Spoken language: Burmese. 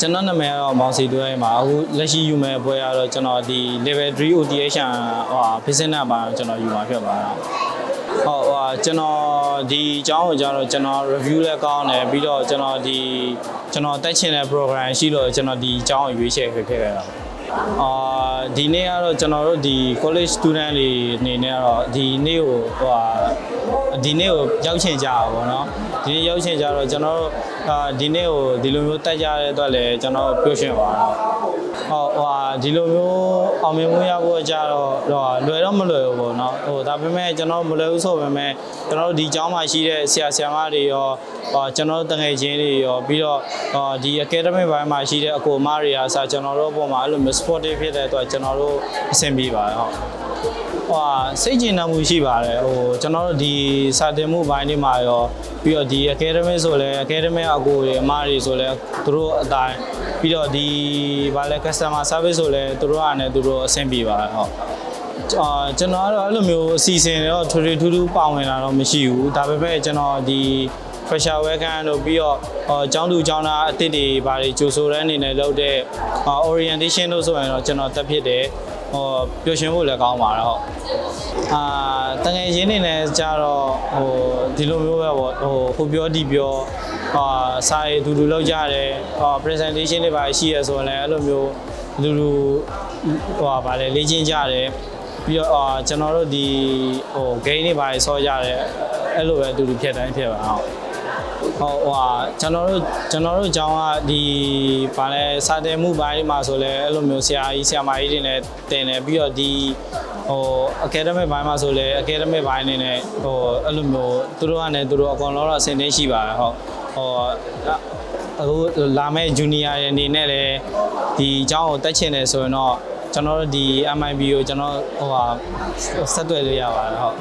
ကျွန်တော်နာမည်ကတော့မောင်စီတွဲမှာအခုလက်ရှိယူမဲ့ဘွဲကတော့ကျွန်တော်ဒီ level 3 OTH ဟို business ပါကျွန်တော်ယူမှာဖြစ်ပါတော့ဟုတ်ဟိုကျွန်တော်ဒီအကြောင်းကိုကျတော့ကျွန်တော် review လည်းကောင်းတယ်ပြီးတော့ကျွန်တော်ဒီကျွန်တော်တက်ချင်တဲ့ program ရှိလို့ကျွန်တော်ဒီအကြောင်းကိုရွေးချယ်ခဲ့ခဲ့တာအာဒီနေ့ကတော့ကျွန်တော်တို့ဒီ college student တွေအနေနဲ့ကတော့ဒီနေ့ကိုဟိုဟာဒီနေ့ကိုရောက်ချင်ကြတာပေါ့နော်ဒီနေ့ရောက်ချင်ကြတော့ကျွန်တော်တို့ အာဒီနေ့ကိုဒီလိုမျိုးတက်ကြတဲ့အတွက်လည်းကျွန်တော်ပြောရှင်ပါတော့ဟုတ်ဟိုဟာဒီလိုမျိုးအောင်မြင်မှုရဖို့ကြတော့ဟိုဟာလွယ်တော့မလွယ်ဘူးပေါ့နော်ဟိုဒါပေမဲ့ကျွန်တော်မလွယ်ဘူးဆိုပေမဲ့ကျွန်တော်တို့ဒီကျောင်းမှာရှိတဲ့ဆရာဆရာမတွေရောဟိုကျွန်တော်တို့တငယ်ချင်းတွေရောပြီးတော့ဟိုဒီ academic ဘိုင်းမှာရှိတဲ့အကိုအမတွေအားစကျွန်တော်တို့အပေါ်မှာအဲ့လိုမျိုး sportive ဖြစ်တဲ့အတွက်ကျွန်တော်တို့အဆင်ပြေပါတယ်ဟုတ် ဟိုဟာစိတ်ကျဉ်နှံမှုရှိပါတယ်ဟိုကျွန်တော်တို့ဒီစာတင်မှုဘိုင်းတွေမှာရောပြီးတော့ဒီ academy ဆိုလဲ academy အကိုတွေအမတွေဆိုလဲသူတို့အတိုင်းပြီးတော့ဒီဗာလဲ customer service ဆိုလဲသူတို့အနေနဲ့သူတို့အဆင်ပြေပါတယ်ဟုတ်အာကျွန်တော်ကတော့အဲ့လိုမျိုးအစီအစဉ်တွေတော့ထွေထွေထူးထူးပါဝင်လာတော့မရှိဘူးဒါပေမဲ့ကျွန်တော်ဒီ pressure welcome တို့ပြီးတော့ဟောကျောင်းသူကျောင်းသားအသစ်တွေဘာတွေကြိုဆိုတဲ့အနေနဲ့လုပ်တဲ့ဟော orientation တို့ဆိုရင်တော့ကျွန်တော်တက်ဖြစ်တယ် ဟောပျော်ရွှင်ဖို့လည်းကောင်းပါတော့အာတငယ်ချင်းတွေနဲ့ကြတော့ဟိုဒီလိုမျိုးပဲပေါ့ဟိုဟိုပြောဒီပြောဟာစာရေးအတူတူလုပ်ကြတယ်ဟော presentation တွေပါရှိရဆိုရင်လည်းအဲ့လိုမျိုးလူလူဟိုဟာဗာလဲလေ့ကျင့်ကြတယ်ပြီးတော့အာကျွန်တော်တို့ဒီဟို game တွေပါဆောကြတယ်အဲ့လိုပဲအတူတူဖြစ်တိုင်းဖြစ်ပါအောင် ဟုတ်ဟိုဟာကျွန်တော်တို့ကျွန်တော်တို့အကြောင်းကဒီဗာလဲစာတယ်မှုပိုင်းမှာဆိုလဲအဲ့လိုမျိုးဆရာကြီးဆရာမကြီးတွေနဲ့တင်တယ်ပြီးတော့ဒီဟို academic ဘိုင်းမှာဆိုလဲ academic ဘိုင်းနေနဲ့ဟိုအဲ့လိုမျိုးသူတို့ကနေသူတို့အကောင်လုံးတော့အဆင်သင့်ရှိပါတယ်ဟုတ်ဟိုအခုလာမဲ့ junior ရဲ့အနေနဲ့လည်းဒီအကြောင်းကိုတက်ချင်တယ်ဆိုရင်တော့ကျွန်တော်တို့ဒီ MIB ကိုကျွန်တော်ဟိုဟာဆက်သွယ်လို့ရပါတယ်ဟုတ်